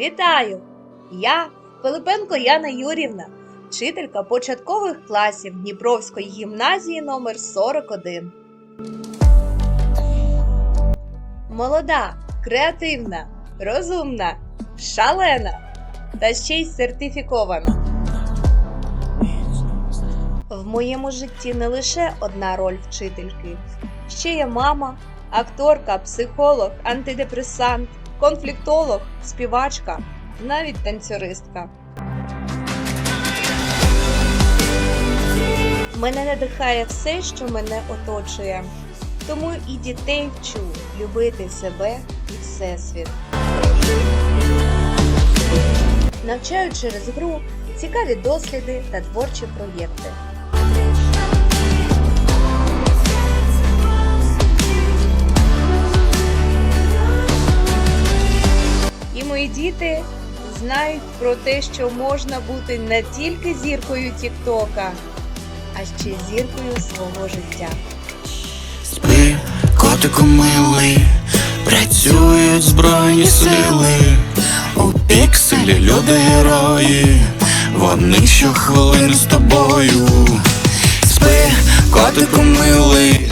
Вітаю! Я Пилипенко Яна Юрівна, вчителька початкових класів Дніпровської гімназії номер 41. Молода, креативна, розумна, шалена та ще й сертифікована. В моєму житті не лише одна роль вчительки. Ще є мама, акторка, психолог, антидепресант, конфліктолог, співачка, навіть танцюристка. Мене надихає все, що мене оточує. Тому і дітей вчу любити себе і всесвіт. Навчаю через гру, цікаві досліди та творчі проєкти. Мої діти знають про те, що можна бути не тільки зіркою Тіктока, а ще зіркою свого життя. Спи, котику милий, працюють збройні сили, у пікселі люди герої, вони щохвилини з тобою. Спи, котику милий,